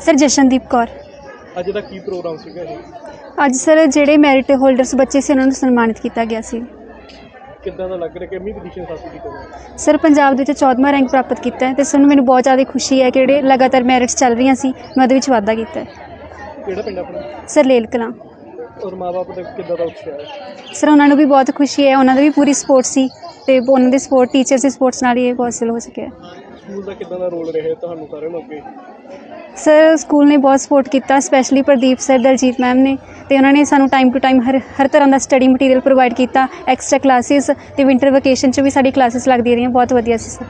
Sir Jashandeep Kaur. ਅੱਜ ਦਾ ਕੀ ਪ੍ਰੋਗਰਾਮ ਸੀਗਾ ਇਹ ਅੱਜ ਸਰ ਜਿਹੜੇ ਮੈਰਿਟ ਹੋਲਡਰਸ ਬੱਚੇ ਸੀ ਉਹਨਾਂ ਨੂੰ ਸਨਮਾਨਿਤ ਕੀਤਾ ਗਿਆ ਸੀ। ਕਿੱਦਾਂ ਦਾ ਲੱਗ ਰਿਹਾ? ਕਿ ਅਮੀ ਪੋਜੀਸ਼ਨ ਹਾਸਲ ਕੀਤੀ ਹੈ ਸਰ ਪੰਜਾਬ ਦੇ ਵਿੱਚ 14ਵਾਂ ਰੈਂਕ ਪ੍ਰਾਪਤ ਕੀਤਾ ਹੈ ਤੇ ਸਾਨੂੰ ਮੈਨੂੰ ਬਹੁਤ ਜ਼ਿਆਦਾ ਖੁਸ਼ੀ ਹੈ ਕਿ ਜਿਹੜੇ ਲਗਾਤਾਰ ਮੈਰਿਟਸ ਚੱਲ ਰਹੀਆਂ ਸੀ ਮੈਂ ਉਹਦੇ ਵਿੱਚ ਵਾਧਾ ਕੀਤਾ ਹੈ। ਕਿਹੜਾ ਪਿੰਡ ਆਪਣਾ? ਸਰ ਲੇਲ ਕਲਾਂ। ਔਰ ਮਾਪੇ ਦਾ ਕਿੱਦਾਂ ਦਾ ਉਤਸ਼ਾਹ ਹੈ? ਸਰ ਉਹਨਾਂ ਨੂੰ ਵੀ ਬਹੁਤ ਖੁਸ਼ੀ ਹੈ ਉਹਨਾਂ ਦਾ ਵੀ ਪੂਰੀ ਸਪੋਰਟ ਸੀ ਤੇ ਉਹਨਾਂ ਦੇ ਸਪੋਰਟ ਟੀਚਰਸ ਦੀ ਸਪੋਰਟਸ ਨਾਲ ਹੀ ਇਹ ਪੋਸੀਬਲ ਹੋ ਸਕਿਆ ਸਕੂਲ ਦਾ ਕਿੱਦਾਂ ਦਾ ਰੋਲ ਰਿਹਾ ਤੁਹਾਨੂੰ ਸਾਰਿਆਂ ਨੂੰ ਅੱਗੇ? ਸਰ ਸਕੂਲ ਨੇ ਬਹੁਤ ਸਪੋਰਟ ਕੀਤਾ specially Pradeep sir Daljit ma'am ਨੇ ਤੇ ਉਹਨਾਂ ਨੇ ਸਾਨੂੰ ਟਾਈਮ ਟੂ ਟਾਈਮ ਹਰ ਹਰ ਤਰ੍ਹਾਂ ਦਾ ਸਟੱਡੀ ਮਟੀਰੀਅਲ ਪ੍ਰੋਵਾਈਡ ਕੀਤਾ ਐਕਸਟਰਾ ਕਲਾਸਿਸ ਤੇ ਵਿੰਟਰ ਵਕੇਸ਼ਨ 'ਚ ਵੀ ਸਾਡੀ ਕਲਾਸਿਸ ਲੱਗਦੀਆਂ ਰਹੀਆਂ ਬਹੁਤ ਵਧੀਆ ਸੀ ਸਰ।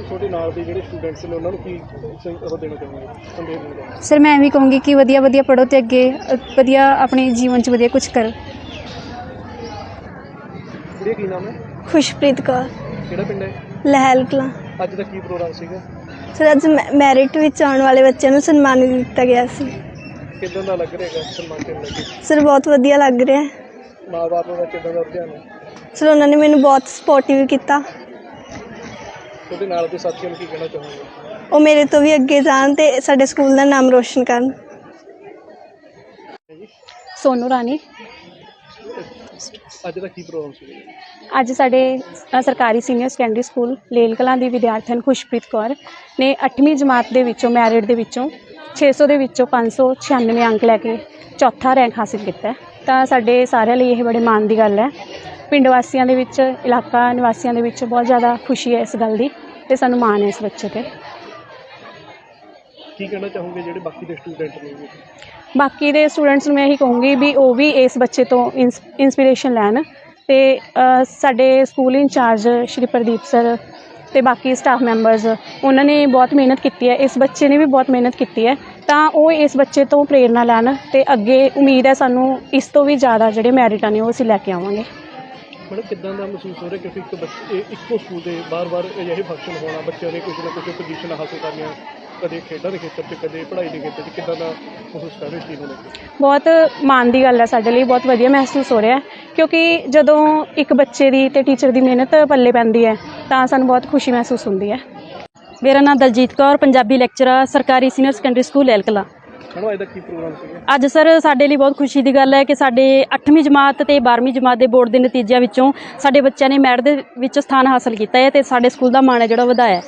ਤੁਹਾਡੇ ਨਾਲ ਦੇ ਜਿਹੜੇ ਸਟੂਡੈਂਟਸ ਨੇ ਉਹਨਾਂ ਨੂੰ ਕੀ ਉਹ ਦੇਣਾ ਚਾਹੁੰਦੇ ਸੰਦੇਸ਼ ਦੇਣਾ ਚਾਹੁੰਦੇ ਸਰ ਮੈਂ ਵੀ ਕਹੂੰਗੀ ਕਿ ਵਧੀਆ ਵਧੀਆ ਪੜ੍ਹੋ ਤੇ ਅੱਗੇ ਅ, ਵਧੀਆ ਆਪਣੇ ਜੀਵਨ 'ਚ ਵਧੀਆ ਕੁਝ ਕਰੋ। ਵੀਰੇ ਕੀ ਨਾਮ ਹੈ? ਖੁਸ਼ਪ੍ਰੀਤ ਕੌਰ। ਕਿਹੜਾ ਪਿੰਡ ਹੈ? ਲਹਿਲ ਕਲਾਂ ਅੱਜ ਦਾ ਕੀ ਪ੍ਰੋਗਰਾਮ ਸੀਗਾ? ਸਰ ਅੱਜ ਮੈਰਿਟ ਵਿੱਚ ਆਉਣ ਵਾਲੇ ਬੱਚਿਆਂ ਨੂੰ ਸਨਮਾਨਿਤ ਕੀਤਾ ਗਿਆ ਸੀ। ਕਿੱਦਾਂ ਦਾ ਲੱਗ ਰਿਹਾ ਹੈਗਾ ਸਨਮਾਨ ਕਰਨ ਲੱਗੇ? ਸਰ ਬਹੁਤ ਵਧੀਆ ਲੱਗ ਰਿਹਾ। ਹੈ ਮਾਪੇ ਦਾ ਕਿੱਦਾਂ ਦਾ ਰੁਝਾਨ ਹੈ ਸਰ ਉਹਨਾਂ ਨੇ ਮੈਨੂੰ ਬਹੁਤ ਸਪੋਰਟਿਵ ਕੀਤਾ। ਤੁਹਾਡੇ ਨਾਲ ਦੇ ਸਾਥੀਆਂ ਨੂੰ ਕੀ ਕਹਿਣਾ ਚਾਹੁੰਦੇ ਉਹ ਮੇਰੇ ਤੋਂ ਵੀ ਅੱਗੇ ਜਾਣ ਤੇ ਸਾਡੇ ਸਕੂਲ ਦਾ ਨਾਮ ਰੋਸ਼ਨ ਕਰਨ। ਸੋਨੂ ਰਾਣੀ। ਅੱਜ ਦਾ ਕੀ ਪ੍ਰੋਗਰਾਮ ਸੀਗਾ ਅੱਜ ਸਾਡੇ ਸਰਕਾਰੀ senior secondary school Lehal Kalan ਦੀ ਵਿਦਿਆਰਥਣ ਖੁਸ਼ਪ੍ਰੀਤ ਕੌਰ ਨੇ 8ਵੀਂ ਜਮਾਤ ਦੇ ਵਿੱਚੋਂ ਮੈਰਿਟ ਦੇ ਵਿੱਚੋਂ 600 ਦੇ ਵਿੱਚੋਂ 596 ਅੰਕ ਲੈ ਕੇ ਚੌਥਾ ਰੈਂਕ ਹਾਸਿਲ ਕੀਤਾ। ਤਾਂ ਸਾਡੇ ਸਾਰਿਆਂ ਲਈ ਇਹ ਬੜੇ ਮਾਣ ਦੀ ਗੱਲ ਹੈ। ਪਿੰਡ ਵਾਸੀਆਂ ਦੇ ਵਿੱਚ ਇਲਾਕਾ ਨਿਵਾਸੀਆਂ ਦੇ ਵਿੱਚ ਬਹੁਤ ਜ਼ਿਆਦਾ ਖੁਸ਼ੀ ਹੈ ਇਸ ਗੱਲ ਦੀ ਤੇ ਸਾਨੂੰ ਮਾਣ ਹੈ ਇਸ ਬੱਚੇ ਤੇ। ਕੀ ਕਹਿਣਾ ਚਾਹੋਗੇ ਜਿਹੜੇ ਬਾਕੀ ਦੇ ਸਟੂਡੈਂਟ ਨੇ? ਬਾਕੀ ਦੇ ਸਟੂਡੈਂਟਸ ਨੂੰ ਮੈਂ ਇਹੀ ਕਹੂੰਗੀ ਵੀ ਉਹ ਵੀ ਇਸ ਬੱਚੇ ਤੋਂ ਇੰਸ ਇੰਸਪੀਰੇਸ਼ਨ ਲੈਣ ਅਤੇ ਸਾਡੇ school incharge Shri Pradeep sir ਅਤੇ ਬਾਕੀ ਸਟਾਫ ਮੈਂਬਰਸ ਉਹਨਾਂ ਨੇ ਬਹੁਤ ਮਿਹਨਤ ਕੀਤੀ ਹੈ, ਇਸ ਬੱਚੇ ਨੇ ਵੀ ਬਹੁਤ ਮਿਹਨਤ ਕੀਤੀ ਹੈ, ਤਾਂ ਉਹ ਇਸ ਬੱਚੇ ਤੋਂ ਪ੍ਰੇਰਨਾ ਲੈਣ ਅਤੇ ਅੱਗੇ ਉਮੀਦ ਹੈ ਸਾਨੂੰ ਇਸ ਤੋਂ ਵੀ ਜ਼ਿਆਦਾ ਜਿਹੜੇ ਮੈਰਿਟਾਂ ਨੇ ਉਹ ਅਸੀਂ ਲੈ ਕੇ ਆਵਾਂਗੇ। ਮਤਲਬ ਕਿੱਦਾਂ ਦਾ ਮਹਿਸੂਸ ਹੋ ਰਿਹਾ ਕਿਉਂਕਿ ਇੱਕ ਬੱਚੇ ਇੱਕੋ ਸਕੂਲ ਦੇ ਬਾਰ-ਬਾਰ ਅਜਿਹੇ ਫੰਕਸ਼ਨ ਹੋਣਾ, ਬੱਚਿਆਂ ਨੇ ਕੁਝ ਨਾ ਕੁਝ ਪੋਜੀਸ਼ਨ ਹਾਸਲ ਕਰਨੀਆਂ ਕਦੇ ਖੇਡਾਂ ਦੇ ਖੇਤਰ 'ਚ ਕਦੇ ਪੜ੍ਹਾਈ ਦੇ ਖੇਤਰ 'ਚ ਕਿੱਦਾਂ ਦਾ ਮਹਿਸੂਸ ਕਰ ਰਹੇ ਇਸ ਚੀਜ਼ ਨੂੰ ਲੈ ਕੇ? ਬਹੁਤ ਮਾਣ ਦੀ ਗੱਲ ਹੈ ਸਾਡੇ ਲਈ ਬਹੁਤ ਵਧੀਆ ਮਹਿਸੂਸ ਹੋ ਰਿਹਾ ਕਿਉਂਕਿ ਜਦੋਂ ਇੱਕ ਬੱਚੇ ਦੀ ਤੇ ਟੀਚਰ ਦੀ ਮਿਹਨਤ ਪੱਲੇ ਪੈਂਦੀ ਹੈ ਤਾਂ ਸਾਨੂੰ ਬਹੁਤ ਖੁਸ਼ੀ ਮਹਿਸੂਸ ਹੁੰਦੀ ਹੈ। ਮੇਰਾ ਨਾਮ ਦਲਜੀਤ ਕੌਰ ਪੰਜਾਬੀ ਲੈਕਚਰਰ ਸਰਕਾਰੀ ਸੀਨੀਅਰ ਸੈਕੰਡਰੀ ਸਕੂਲ ਐਲਕਲਾ ਮੈਡਮ ਅੱਜ ਦਾ ਕੀ ਪ੍ਰੋਗਰਾਮ ਸੀਗਾ? ਅੱਜ ਸਰ ਸਾਡੇ ਲਈ ਬਹੁਤ ਖੁਸ਼ੀ ਦੀ ਗੱਲ ਹੈ ਕਿ ਸਾਡੇ 8ਵੀਂ ਜਮਾਤ ਤੇ 12ਵੀਂ ਜਮਾਤ ਦੇ ਬੋਰਡ ਦੇ ਨਤੀਜਿਆਂ ਵਿੱਚੋਂ ਸਾਡੇ ਬੱਚਿਆਂ ਨੇ ਮੈਰਿਟ ਦੇ ਵਿੱਚ ਸਥਾਨ ਹਾਸਲ ਕੀਤਾ ਹੈ ਤੇ ਸਾਡੇ ਸਕੂਲ ਦਾ ਮਾਣ ਹੈ ਜਿਹੜਾ ਵਧਾਇਆ ਹੈ।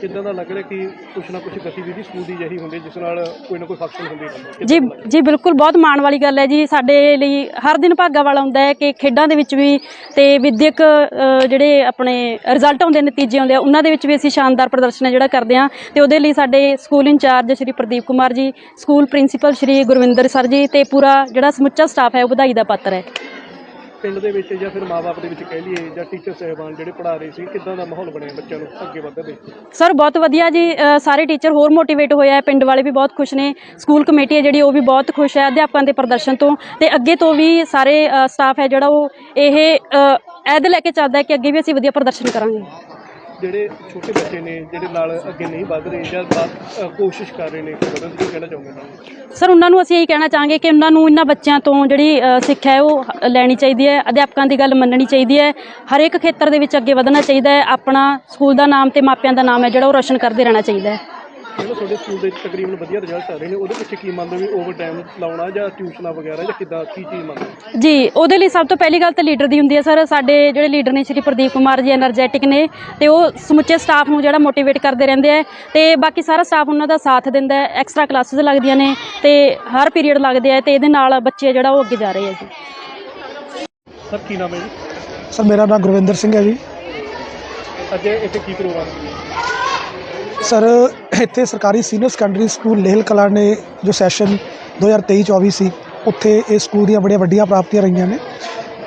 ਕਿੱਦਾਂ ਦਾ ਲੱਗ ਰਿਹਾ ਕਿ ਕੁਛ ਨਾ ਕੁਛ ਗਤੀਵਿਧੀ ਸਕੂਲ ਦੀ ਜਿਹੀ ਹੁੰਦੀ ਜਿਸ ਨਾਲ ਕੋਈ ਨਾ ਕੋਈ ਫੰਕਸ਼ਨ ਹੁੰਦੀ ਰਹਿੰਦੀ ਜੀ ਜੀ, ਬਿਲਕੁਲ ਬਹੁਤ ਮਾਣ ਵਾਲੀ ਗੱਲ ਹੈ ਜੀ। ਸਾਡੇ ਲਈ ਹਰ ਦਿਨ ਭਾਗਾ ਵਾਲਾ ਹੁੰਦਾ ਹੈ ਕਿ ਖੇਡਾਂ ਦੇ ਵਿੱਚ ਵੀ ਤੇ ਵਿਦਿਅਕ ਜਿਹੜੇ ਆਪਣੇ ਰਿਜ਼ਲਟ ਆਉਂਦੇ ਨਤੀਜੇ ਆਉਂਦੇ ਆ, ਉਹਨਾਂ ਦੇ ਵਿੱਚ ਵੀ ਅਸੀਂ ਸ਼ਾਨਦਾਰ ਪ੍ਰਦਰਸ਼ਨ ਜਿਹੜਾ ਕਰਦੇ ਹਾਂ। ਤੇ ਉਹਦੇ ਲਈ ਸਾਡੇ school incharge Shri Pradeep Kumar ji school principal Shri Gurvinder sir ji ਤੇ ਪੂਰਾ ਜਿਹੜਾ ਸਮੁੱਚਾ ਸਟਾਫ ਹੈ ਉਹ ਵਧਾਈ ਦਾ ਪਾਤਰ ਹੈ। ਪਿੰਡ ਦੇ ਵਿੱਚ ਜਾਂ ਫਿਰ ਮਾਪੇ ਦੇ ਵਿੱਚ ਕਹਿ ਲਈਏ ਜਾਂ ਟੀਚਰ ਸਹਿਬਾਨ ਜਿਹੜੇ ਪੜ੍ਹਾ ਰਹੇ ਸੀ ਕਿੱਦਾਂ ਦਾ ਮਾਹੌਲ ਬਣਿਆ ਬੱਚਿਆਂ ਨੂੰ ਅੱਗੇ ਵਧਣ ਦੇ? ਸਰ ਬਹੁਤ ਵਧੀਆ ਜੀ। ਅ, ਸਾਰੇ ਟੀਚਰ ਹੋਰ ਮੋਟੀਵੇਟ ਹੋਇਆ ਹੈ ਪਿੰਡ ਵਾਲੇ ਵੀ ਬਹੁਤ ਖੁਸ਼ ਨੇ ਸਕੂਲ ਕਮੇਟੀ ਹੈ ਜਿਹੜੀ ਉਹ ਵੀ ਬਹੁਤ ਖੁਸ਼ ਹੈ ਅਧਿਆਪਕਾਂ ਦੇ ਪ੍ਰਦਰਸ਼ਨ ਤੋਂ। ਤੇ ਅੱਗੇ ਤੋਂ ਵੀ ਸਾਰੇ ਸਟਾਫ ਹੈ ਜਿਹੜਾ ਉਹ ਇਹ ਅ, ਐਦ ਲੈ ਕੇ ਚੱਲਦਾ ਹੈ ਕਿ ਅੱਗੇ ਵੀ ਅਸੀਂ ਵਧੀਆ ਪ੍ਰਦਰਸ਼ਨ ਕਰਾਂਗੇ। ਜਿਹੜੇ ਛੋਟੇ ਬੱਚੇ ਨੇ ਜਿਹੜੇ ਨਾਲ ਅੱਗੇ ਨਹੀਂ ਵੱਧ ਰਹੇ ਜਾਂ ਵੱਧ- ਅ, ਕੋਸ਼ਿਸ਼ ਕਰ ਰਹੇ ਨੇ ਕਿ ਵਧਣ ਦੀ ਕੀ ਕਹਿਣਾ ਚਾਹੁੰਦੇ ਨੇ? ਸਰ ਉਹਨਾਂ ਨੂੰ ਅਸੀਂ ਇਹ ਕਹਿਣਾ ਚਾਹਾਂਗੇ ਕਿ ਉਹਨਾਂ ਨੂੰ ਇਹਨਾਂ ਬੱਚਿਆਂ ਤੋਂ ਜਿਹੜੀ ਅ, ਸਿੱਖਿਆ ਹੈ ਉਹ ਹ- ਲੈਣੀ ਚਾਹੀਦੀ ਹੈ ਅਧਿਆਪਕਾਂ ਦੀ ਗੱਲ ਮੰਨਣੀ ਚਾਹੀਦੀ ਹੈ। ਹਰੇਕ ਖੇਤਰ ਦੇ ਵਿੱਚ ਅੱਗੇ ਵਧਣਾ ਚਾਹੀਦਾ ਹੈ। ਆਪਣਾ ਸਕੂਲ ਦਾ ਨਾਮ ਤੇ ਮਾਪਿਆਂ ਦਾ ਨਾਮ ਹੈ ਜਿਹੜਾ ਉਹ ਰੋਸ਼ਨ ਕਰਦੇ ਰਹਿਣਾ ਚਾਹੀਦਾ ਹੈ। ਜਿਹੜਾ ਤੁਹਾਡੇ ਸਕੂਲ ਦੇ ਤਕਰੀਬਨ ਵਧੀਆ ਰਿਜ਼ਲਟ ਆ ਰਹੇ ਨੇ ਉਹਦੇ ਪਿੱਛੇ ਕੀ ਮੰਨਦੇ ਵੀ ਓਵਰ ਟਾਈਮ ਲਾਉਣਾ ਜਾਂ ਟਿਊਸ਼ਨਾਂ ਵਗੈਰਾ ਜਾਂ ਕਿੱਦਾਂ ਕੀ ਚੀਜ਼ ਮੰਨਦੇ ਜੀ ਉਹਦੇ ਲਈ ਸਭ ਤੋਂ ਪਹਿਲੀ ਗੱਲ ਤਾਂ ਲੀਡਰ ਦੀ ਹੁੰਦੀ ਹੈ ਸਰ। ਸਾਡੇ ਜਿਹੜੇ ਲੀਡਰ ਨੇ ਸ਼੍ਰੀ ਪ੍ਰਦੀਪ ਕੁਮਾਰ ਜੀ એનર્ਜੈਟਿਕ ਨੇ ਤੇ ਉਹ ਸਮੁੱਚੇ ਸਟਾਫ ਨੂੰ ਜਿਹੜਾ ਮੋਟੀਵੇਟ ਕਰਦੇ ਰਹਿੰਦੇ ਆ ਤੇ ਬਾਕੀ ਸਾਰਾ ਸਟਾਫ ਉਹਨਾਂ ਦਾ ਸਾਥ ਦਿੰਦਾ ਹੈ ਐਕਸਟਰਾ ਕਲਾਸਿਸ ਲੱਗਦੀਆਂ ਨੇ ਤੇ ਹਰ ਪੀਰੀਅਡ ਲੱਗਦੇ ਆ ਤੇ ਇਹਦੇ ਨਾਲ ਬੱਚੇ ਜਿਹੜਾ ਉਹ ਅੱਗੇ ਜਾ ਰਹੇ ਆ ਜੀ। ਸਰ ਕੀ ਨਾਮ ਹੈ ਜੀ? ਸਰ ਮੇਰਾ ਨਾਮ ਗੁਰਵਿੰਦਰ ਸਿੰਘ ਹੈ ਜੀ। ਅੱਜ ਇੱਥੇ ਕੀ ਪ੍ਰੋਗਰਾਮ ਹੈ ਸਰ, ਇੱਥੇ ਸਰਕਾਰੀ senior secondary school Lehal Kalan ਨੇ ਜੋ ਸੈਸ਼ਨ 2023-24 ਸੀ, ਉੱਥੇ ਇਹ ਸਕੂਲ ਦੀਆਂ ਬੜੀਆਂ ਵੱਡੀਆਂ ਪ੍ਰਾਪਤੀਆਂ ਰਹੀਆਂ ਨੇ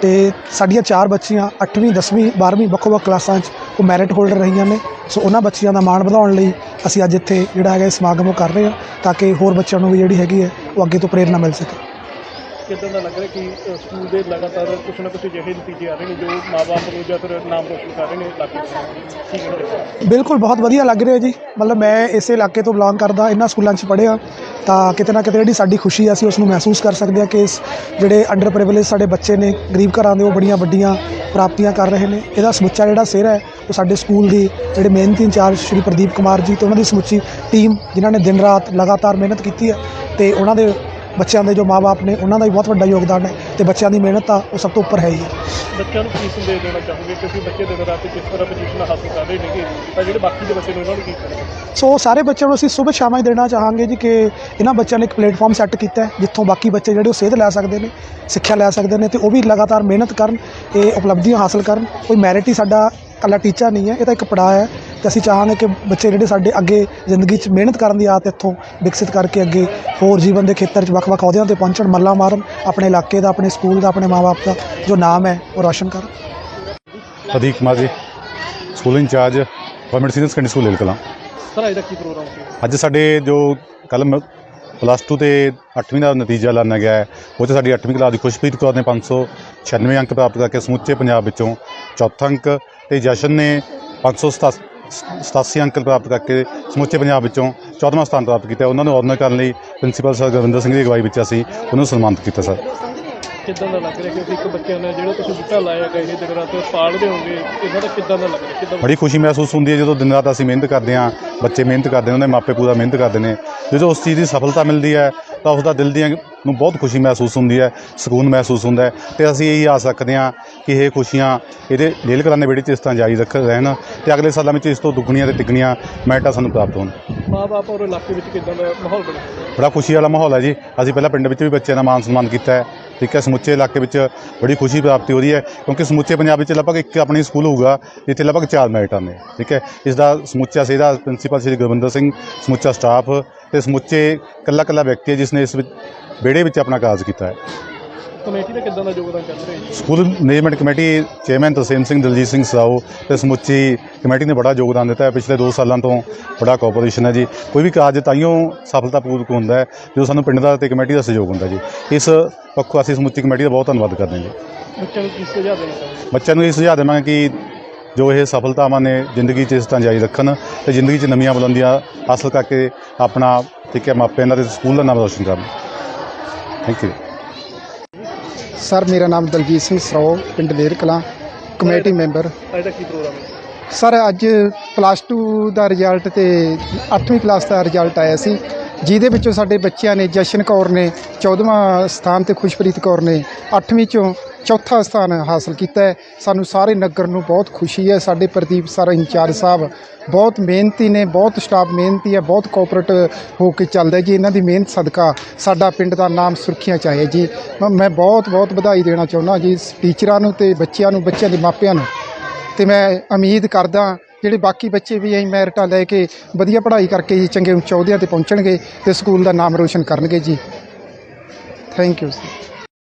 ਤੇ ਸਾਡੀਆਂ ਚਾਰ ਬੱਚੀਆਂ 8ਵੀਂ 10ਵੀਂ 12ਵੀਂ ਵੱਖੋ-ਵੱਖ ਕਲਾਸਾਂ 'ਚ ਉਹ ਮੈਰਿਟ ਹੋਲਡਰ ਰਹੀਆਂ ਨੇ। ਸੋ ਉਹਨਾਂ ਬੱਚੀਆਂ ਦਾ ਮਾਣ ਵਧਾਉਣ ਲਈ ਅਸੀਂ ਅੱਜ ਇੱਥੇ ਜਿਹੜਾ ਹੈਗਾ ਸਮਾਗਮ ਉਹ ਕਰ ਰਹੇ ਹਾਂ ਤਾਂ ਕਿ ਹੋਰ ਬੱਚਿਆਂ ਨੂੰ ਵੀ ਜਿਹੜੀ ਹੈਗੀ ਹੈ ਉਹ ਅੱਗੇ ਤੋਂ ਪ੍ਰੇਰਨਾ ਮਿਲ ਸਕੇ। ਕਿੱਦਾਂ ਦਾ ਲੱਗ ਰਿਹਾ ਕਿ ਸਕੂਲ ਦੇ ਲਗਾਤਾਰ ਕੁਛ ਨਾ ਕੁਛ ਜਿਹੇ ਨਤੀਜੇ ਆ ਰਹੇ ਨੇ ਜੋ ਮਾਪੇ ਨੂੰ ਜਾਂ ਫਿਰ ਨਾਮ ਰੋਸ਼ਨ ਕਰ ਰਹੇ ਨੇ ਇਲਾਕੇ ਦੇ ਕੀ ਬਿਲਕੁਲ, ਬਹੁਤ ਵਧੀਆ ਲੱਗ ਰਿਹਾ ਜੀ। ਮਤਲਬ ਮੈਂ ਇਸੇ ਇਲਾਕੇ ਤੋਂ ਬਿਲੋਂਗ ਕਰਦਾ ਇਹਨਾਂ ਸਕੂਲਾਂ 'ਚ ਪੜ੍ਹਿਆ। ਤਾਂ ਕਿਤੇ ਨਾ ਕਿਤੇ ਜਿਹੜੀ ਸਾਡੀ ਖੁਸ਼ੀ ਆ, ਅਸੀਂ ਉਸ ਨੂੰ ਮਹਿਸੂਸ ਕਰ ਸਕਦੇ ਹਾਂ ਕਿ ਇਸ ਜਿਹੜੇ ਅੰਡਰ ਪ੍ਰਿਵਿਲੇਜ ਸਾਡੇ ਬੱਚੇ ਨੇ, ਗਰੀਬ ਘਰਾਂ ਦੇ ਉਹ ਬੜੀਆਂ ਵੱਡੀਆਂ ਪ੍ਰਾਪਤੀਆਂ ਕਰ ਰਹੇ ਨੇ। ਇਹਦਾ ਸਮੁੱਚਾ ਜਿਹੜਾ ਸਿਰ ਹੈ, ਉਹ ਸਾਡੇ ਸਕੂਲ ਦੀ ਜਿਹੜੇ ਮਿਹਨਤੀ ਇੰਚਾਰਜ ਸ਼੍ਰੀ ਪ੍ਰਦੀਪ ਕੁਮਾਰ ਜੀ ਤੇ ਉਹਨਾਂ ਦੀ ਸਮੁੱਚੀ ਟੀਮ ਜਿਨ੍ਹਾਂ ਨੇ ਦਿਨ ਰਾਤ ਲਗਾਤਾਰ ਮਿਹਨਤ ਕੀਤੀ ਹੈ ਤੇ ਉਹਨਾਂ ਦੇ ਬੱਚਿਆਂ ਦੇ ਜੋ ਮਾਪੇ ਨੇ ਉਹਨਾਂ ਦਾ ਵੀ ਬਹੁਤ ਵੱਡਾ ਯੋਗਦਾਨ ਹੈ ਤੇ ਬੱਚਿਆਂ ਦੀ ਮਿਹਨਤ ਤਾਂ ਉਹ ਸਭ ਤੋਂ ਉੱਪਰ ਹੈ ਹੀ ਬੱਚਿਆਂ ਨੂੰ ਕੀ ਸੰਦੇਸ਼ ਦੇਣਾ ਚਾਹੋਗੇ? ਕਿਉਂਕਿ ਬੱਚੇ ਦਿਨ ਰਾਤ ਕਿਸ ਤਰ੍ਹਾਂ ਪੋਜੀਸ਼ਨ ਹਾਸਲ ਕਰ ਰਹੇ ਨੇਗੇ ਤਾਂ ਜਿਹੜੇ ਬਾਕੀ ਦੇ ਬੱਚੇ ਨੇ ਉਹਨਾਂ ਨੂੰ ਕੀ ਕਰਨਾ ਸੋ ਸਾਰੇ ਬੱਚਿਆਂ ਨੂੰ ਅਸੀਂ ਸੁਬਹ ਸ਼ਾਮਾਂ ਹੀ ਦੇਣਾ ਚਾਹਾਂਗੇ ਜੀ ਕਿ ਇਹਨਾਂ ਬੱਚਿਆਂ ਨੇ ਇੱਕ ਪਲੇਟਫਾਰਮ ਸੈੱਟ ਕੀਤਾ ਹੈ ਜਿੱਥੋਂ ਬਾਕੀ ਬੱਚੇ ਜਿਹੜੇ ਉਹ ਸੇਧ ਲੈ ਸਕਦੇ ਨੇ ਸਿੱਖਿਆ ਲੈ ਸਕਦੇ ਨੇ ਤੇ ਉਹ ਵੀ ਲਗਾਤਾਰ ਮਿਹਨਤ ਕਰਨ ਇਹ ਉਪਲਬਧੀਆਂ ਹਾਸਲ ਕਰਨ। ਕੋਈ ਮੈਰਿਟ ਹੀ ਸਾਡਾ ਇਕੱਲਾ ਟੀਚਾ ਨਹੀਂ ਹੈ ਇਹ ਤਾਂ ਇੱਕ ਪੜਾਅ ਹੈ ਤੇ ਅਸੀਂ ਚਾਹਾਂਗੇ ਕਿ ਬੱਚੇ ਜਿਹੜੇ ਸਾਡੇ ਅੱਗੇ ਜ਼ਿੰਦਗੀ 'ਚ ਮਿਹਨਤ ਕਰਨ ਦੀ ਆਦਤ ਇੱਥੋਂ ਵਿਕਸਿਤ ਕਰਕੇ ਅੱਗੇ ਹੋਰ ਜੀਵਨ ਦੇ ਖੇਤਰ 'ਚ ਵੱਖ-ਵੱਖ ਅਹੁਦਿਆਂ ਤੇ ਪਹੁੰਚਣ ਮੱਲਾ ਮਾਰਨ ਆਪਣੇ ਇਲਾਕੇ ਦਾ ਆਪਣੇ ਸਕੂਲ ਦਾ ਆਪਣੇ ਮਾਪੇ ਦਾ ਜੋ ਨਾਮ ਹੈ ਉਹ ਰੌਸ਼ਨ ਕਰਨ। Pradeep Kumar ji school incharge government senior secondary school Lehal Kalan sir ਅੱਜ ਦਾ ਕੀ ਪ੍ਰੋਗਰਾਮ ਸੀ? ਅੱਜ ਸਾਡੇ ਜੋ ਕੱਲ ਪਲੱਸ 2 ਤੇ 8ਵੀਂ ਦਾ ਨਤੀਜਾ ਲਾਣਾ ਗਿਆ ਹੈ ਉਹ 'ਚ ਸਾਡੀ 8ਵੀਂ ਕਲਾਸ ਦੀ ਖੁਸ਼ਪ੍ਰੀਤ ਕੌਰ ਨੇ 596 ਅੰਕ ਪ੍ਰਾਪਤ ਕਰਕੇ ਸਮੁੱਚੇ ਪੰਜਾਬ ਵਿੱਚੋਂ ਚੌਥਾ ਅੰਕ ਤੇ ਜਸ਼ਨ ਨੇ 587 ਅੰਕ ਪ੍ਰਾਪਤ ਕਰਕੇ ਸਮੁੱਚੇ ਪੰਜਾਬ ਵਿੱਚੋਂ 14ਵਾਂ ਸਥਾਨ ਪ੍ਰਾਪਤ ਕੀਤਾ। ਉਹਨਾਂ ਨੂੰ ਆਨਰ ਕਰਨ ਲਈ ਪ੍ਰਿੰਸੀਪਲ ਸਰ ਗੁਰਵਿੰਦਰ ਸਿੰਘ ਦੀ ਅਗਵਾਈ ਵਿੱਚ ਅਸੀਂ ਉਹਨਾਂ ਨੂੰ ਸਨਮਾਨਿਤ ਕੀਤਾ ਸਰ ਕਿੱਦਾਂ ਦਾ ਲੱਗ ਰਿਹਾ? ਕਿਉਂਕਿ ਇੱਕ ਬੱਚਿਆਂ ਨੇ ਜਿਹੜਾ ਤੁਸੀਂ ਬੂਟਾ ਲਾਇਆ ਗਏ ਇਹ ਦਿਨ ਰਾਤ ਪਾਲਦੇ ਹੋਗੇ ਇਹਨਾਂ ਦਾ ਕਿੱਦਾਂ ਦਾ ਲੱਗ ਰਿਹਾ? ਕਿੱਦਾਂ ਬੜੀ ਖੁਸ਼ੀ ਮਹਿਸੂਸ ਹੁੰਦੀ ਹੈ ਜਦੋਂ ਦਿਨ ਰਾਤ ਅਸੀਂ ਮਿਹਨਤ ਕਰਦੇ ਹਾਂ ਬੱਚੇ ਮਿਹਨਤ ਕਰਦੇ ਨੇ ਉਹਨਾਂ ਦੇ ਮਾਪੇ ਪੂਰਾ ਮਿਹਨਤ ਕਰਦੇ ਨੇ। ਜਦੋਂ ਉਸ ਚੀਜ਼ ਦੀ ਸਫਲਤਾ ਮਿਲਦੀ ਹੈ ਤਾਂ ਉਸ ਦਾ ਦਿਲ ਦੀਆਂ ਨੂੰ ਬਹੁਤ ਖੁਸ਼ੀ ਮਹਿਸੂਸ ਹੁੰਦੀ ਹੈ ਸਕੂਨ ਮਹਿਸੂਸ ਹੁੰਦਾ ਹੈ ਤੇ ਅਸੀਂ ਇਹੀ ਆਸ ਰੱਖਦੇ ਹਾਂ ਕਿ ਇਹ ਖੁਸ਼ੀਆਂ ਇਹਦੇ ਲੇਲ ਕਰਾਂ ਦੇ ਵਿਹੜੇ 'ਚ ਇਸ ਤਰ੍ਹਾਂ ਜਾਰੀ ਰੱਖ ਰਹਿਣ ਤੇ ਅਗਲੇ ਸਾਲਾਂ ਵਿੱਚ ਇਸ ਤੋਂ ਦੁੱਗਣੀਆਂ ਤੇ ਤਿੱਗਣੀਆਂ ਮੈਟਾਂ ਸਾਨੂੰ ਪ੍ਰਾਪਤ ਹੋਣ। ਮਾਂ-ਬਾਪ ਔਰ ਇਲਾਕੇ ਵਿੱਚ ਕਿੱਦਾਂ ਦਾ ਮਾਹੌਲ ਬਣਿਆ? ਬੜਾ ਖੁਸ਼ੀ ਵਾਲਾ ਮਾਹੌਲ ਹੈ ਜੀ। ਅਸੀਂ ਪਹਿਲਾਂ ਪਿੰਡ ਵਿੱਚ ਵੀ ਬੱਚਿਆਂ ਦਾ ਮਾਨ ਸਨਮਾਨ ਕੀਤਾ ਹੈ। ਠੀਕ ਹੈ ਸਮੁੱਚੇ ਇਲਾਕੇ ਵਿੱਚ ਬੜੀ ਖੁਸ਼ੀ ਪ੍ਰਾਪਤੀ ਹੋ ਰਹੀ ਹੈ, ਕਿਉਂਕਿ ਸਮੁੱਚੇ ਪੰਜਾਬ ਵਿੱਚ ਲਗਭਗ ਇੱਕ ਆਪਣੀ ਸਕੂਲ ਹੋਊਗਾ, ਜਿੱਥੇ ਲਗਭਗ ਚਾਰ ਮੈਰਿਟਾਂ ਨੇ ਠੀਕ ਹੈ? ਇਸ ਦਾ ਸਮੁੱਚਾ ਸੇਧਾ ਪ੍ਰਿੰਸੀਪਲ ਸ਼੍ਰੀ ਗੁਰਵਿੰਦਰ ਸਿੰਘ, ਸਮੁੱਚਾ ਸਟਾਫ ਤੇ ਸਮੁੱਚੇ ਕੱਲਾ ਕੱਲਾ ਵਿਅਕਤੀ ਹੈ ਜਿਸ ਨੇ ਇਸ ਵਿੱਚ ਵਿਹੜੇ ਵਿੱਚ ਆਪਣਾ ਕਾਰਜ ਕੀਤਾ ਹੈ। ਕਮੇਟੀ ਦਾ ਕਿੱਦਾਂ ਦਾ ਯੋਗਦਾਨ ਚੱਲ ਰਿਹਾ ਜੀ school management committee chairman Tarsem Singh Daljit Singh ਸਾਊ ਤੇ ਸਮੁੱਚੀ ਕਮੇਟੀ ਨੇ ਬੜਾ ਯੋਗਦਾਨ ਦਿੱਤਾ ਹੈ। ਪਿਛਲੇ 2 ਸਾਲਾਂ ਤੋਂ ਬੜਾ ਕੋਆਪਰੇਸ਼ਨ ਹੈ ਜੀ। ਕੋਈ ਵੀ ਕਾਰਜ ਤਾਈਓ ਸਫਲਤਾਪੂਰਵਕ ਹੁੰਦਾ ਹੈ ਜਦੋਂ ਸਾਨੂੰ ਪਿੰਡ ਦਾ ਤੇ ਕਮੇਟੀ ਦਾ ਸਹਿਯੋਗ ਹੁੰਦਾ ਜੀ। ਇਸ ਪੱਖੋਂ ਅਸੀਂ ਸਮੁੱਚੀ ਕਮੇਟੀ ਦਾ ਬਹੁਤ ਧੰਨਵਾਦ ਕਰਦੇ ਹਾਂ ਜੀ। ਬੱਚਿਆਂ ਨੂੰ ਕੀ ਸੁਝਾਅ ਦੇਣਾ ਚਾਹੁੰਦੇ ਬੱਚਿਆਂ ਨੂੰ ਇਹ ਸੁਝਾਅ ਦੇਵਾਂਗੇ ਕਿ ਜੋ ਇਹ ਸਫਲਤਾਵਾਂ ਨੇ ਜ਼ਿੰਦਗੀ 'ਚ ਇਸ ਤਰ੍ਹਾਂ ਜਾਰੀ ਰੱਖਣ ਤੇ ਜ਼ਿੰਦਗੀ 'ਚ ਨਵੀਆਂ ਬੁਲੰਦੀਆਂ ਹਾਸਲ ਕਰਕੇ ਆਪਣਾ ਠੀਕ ਹੈ ਮਾਪਿਆਂ ਦਾ ਤੇ ਸਕੂਲ ਦਾ ਨਾਮ ਰੋਸ਼ਨ ਕਰਨ। ਥੈਂਕ ਯੂ ਸਰ ਮੇਰਾ ਨਾਮ ਦਲਜੀਤ ਸਿੰਘ ਸਰੋ ਪਿੰਡ ਲੇਰ ਕਲਾਂ ਕਮੇਟੀ ਮੈਂਬਰ। ਅੱਜ ਦਾ ਕੀ ਪ੍ਰੋਗਰਾਮ ਹੈ? ਸਰ ਅੱਜ ਪਲੱਸ 2 ਦਾ ਰਿਜ਼ਲਟ ਤੇ 8ਵੀਂ ਕਲਾਸ ਦਾ ਰਿਜ਼ਲਟ ਆਇਆ ਸੀ। ਜਿਹਦੇ ਵਿੱਚੋਂ ਸਾਡੇ ਬੱਚਿਆਂ ਨੇ ਜਸ਼ਨ ਕੌਰ ਨੇ 14ਵਾਂ ਸਥਾਨ ਤੇ ਖੁਸ਼ਪ੍ਰੀਤ ਕੌਰ ਨੇ 8ਵੀਂ ਚੋਂ ਚੌਥਾ ਸਥਾਨ ਹਾਸਲ ਕੀਤਾ ਹੈ। ਸਾਨੂੰ ਸਾਰੇ ਨਗਰ ਨੂੰ ਬਹੁਤ ਖੁਸ਼ੀ ਹੈ। ਸਾਡੇ ਪ੍ਰਦੀਪ ਸਰ ਇੰਚਾਰਜ ਸਾਹਿਬ ਬਹੁਤ ਮਿਹਨਤੀ ਨੇ, ਬਹੁਤ ਸਟਾਫ ਮਿਹਨਤੀ ਹੈ, ਬਹੁਤ ਕੋਆਪਰੇਟ ਹੋ ਕੇ ਚੱਲਦਾ ਜੀ, ਇਹਨਾਂ ਦੀ ਮਿਹਨਤ ਸਦਕਾ ਸਾਡਾ ਪਿੰਡ ਦਾ ਨਾਮ ਸੁਰਖੀਆਂ 'ਚ ਆਇਆ ਜੀ, ਮੈਂ ਬਹੁਤ ਬਹੁਤ ਵਧਾਈ ਦੇਣਾ ਚਾਹੁੰਦਾ ਜੀ ਟੀਚਰਾਂ ਨੂੰ ਤੇ ਬੱਚਿਆਂ ਨੂੰ, ਬੱਚਿਆਂ ਦੇ ਮਾਪਿਆਂ ਨੂੰ। ਤੇ ਮੈਂ ਉਮੀਦ ਕਰਦਾ ਜਿਹੜੇ ਬਾਕੀ ਬੱਚੇ ਵੀ ਐਂ ਮੈਰਿਟਾਂ ਲੈ ਕੇ ਵਧੀਆ ਪੜ੍ਹਾਈ ਕਰਕੇ ਜੀ, ਚੰਗੇ ਉੱਚ ਅਹੁਦਿਆਂ ਤੇ ਪਹੁੰਚਣਗੇ ਤੇ ਸਕੂਲ ਦਾ ਨਾਮ ਰੋਸ਼ਨ ਕਰਨਗੇ ਜੀ। Thank you